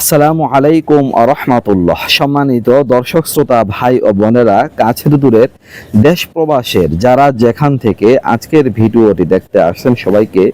আসসালামু আলাইকুম রহমতুল্লাহ। সম্মানিত দর্শক, শ্রোতা, ভাই ও বোনেরা কাছের দূরের দেশ প্রবাসের যারা যেখান থেকে আজকের ভিডিওটি দেখতে আসছেন, সবাইকে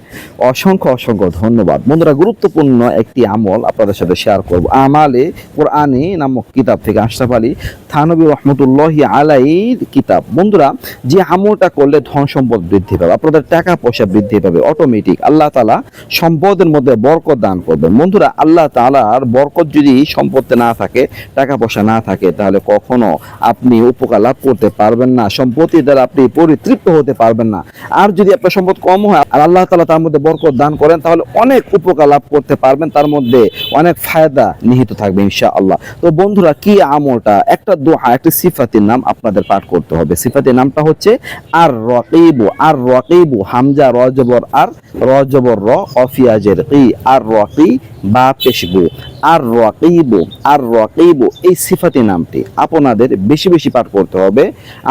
অসংখ্য অসংখ্য ধন্যবাদ। বন্ধুরা, গুরুত্বপূর্ণ একটি আমল আপনাদের সাথে শেয়ার করব। আমালে কোরআনি নামক কিতাব থেকে আশরাফ আলী থানবী রহমতুল্লাহ আলাইর কিতাব। বন্ধুরা, যে আমলটা করলে ধন সম্পদ বৃদ্ধি পাবে, আপনাদের টাকা পয়সা বৃদ্ধি পাবে অটোমেটিক আল্লাহ তালা সম্পদের মধ্যে বরকত দান করবেন। বন্ধুরা, আল্লাহ তালার বরকত যদি সম্পত্তি না থাকে টাকা পয়সা না থাকে, তাহলে কখনো আপনি উপকার লাভ করতে পারবেন না। সম্পত্তি দ্বারা আপনি পরিতৃপ্ত হতে পারবেন না। আর যদি আপনার সম্পদ কম হয়, আর আল্লাহ তালা তার মধ্যে বরকত দান করেন, তাহলে অনেক উপকার লাভ করতে পারবেন। তার মধ্যে অনেক ফায়দা নিহিত থাকবে ইনশা আল্লাহ তো বন্ধুরা, কি আমলটা? একটা দোহা একটি সিফাতির নাম আপনাদের পাঠ করতে হবে। সিফাতির নামটা হচ্ছে আর রকিবু আর রকিবু হামজা, রজবর আর রজবর র অফিয়াজের ই আর রকি বা পেশবু আর রকিবু আর রকিবু, এই সিফাতি নামটি আপনাদের বেশি বেশি পাঠ করতে হবে।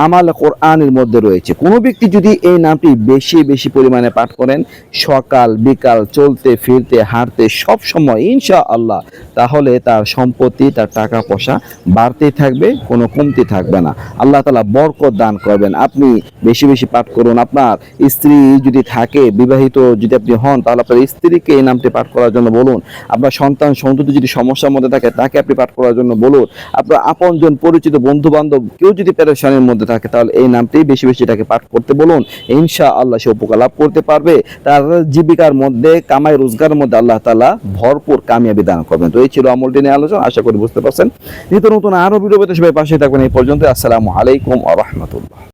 আমাল কোরআনের মধ্যে রয়েছে। কোনো ব্যক্তি যদি এই নামটি বেশি বেশি পরিমাণে পাঠ করেন, সকাল, বিকাল চলতে, ফিরতে, হাঁটতে, সব সময় ইনশা আল্লাহ তাহলে তার সম্পত্তি, তার টাকা পয়সা বাড়তেই থাকবে, কোনো কমতি থাকবে না। আল্লাহ তালা বরকত দান করবেন। আপনি বেশি বেশি পাঠ করুন। আপনার স্ত্রী যদি থাকে, বিবাহিত যদি আপনি হন, তাহলে আপনার স্ত্রীকে এই নামটি পাঠ করার জন্য বলুন। আপনার সন্তান, সন্ততি যদি সমস্যার মধ্যে থাকে, তাকে আপনি পাঠ করার জন্য বলুন। আপনার আপনজন পরিচিত বন্ধু বান্ধব কেউ যদি পেরেশানির মধ্যে থাকে, তাহলে এই নামটি বেশি বেশি তাকে পাঠ করতে বলুন। ইনশা আল্লাহ সে উপকার লাভ করতে পারবে। তার জীবিকার মধ্যে, কামাই রোজগারের মধ্যে আল্লাহ তালা ভরপুর কামিয়াবি দান করবেন। তো এই ছিল আমলটি নিয়ে আলোচনা, আশা করি বুঝতে পারছেন। নিত্য নতুন আরও ভিডিও পেতে সবাই পাশে থাকবেন। এই পর্যন্ত আসসালামু আলাইকুম আ রহমতুল্লাহ।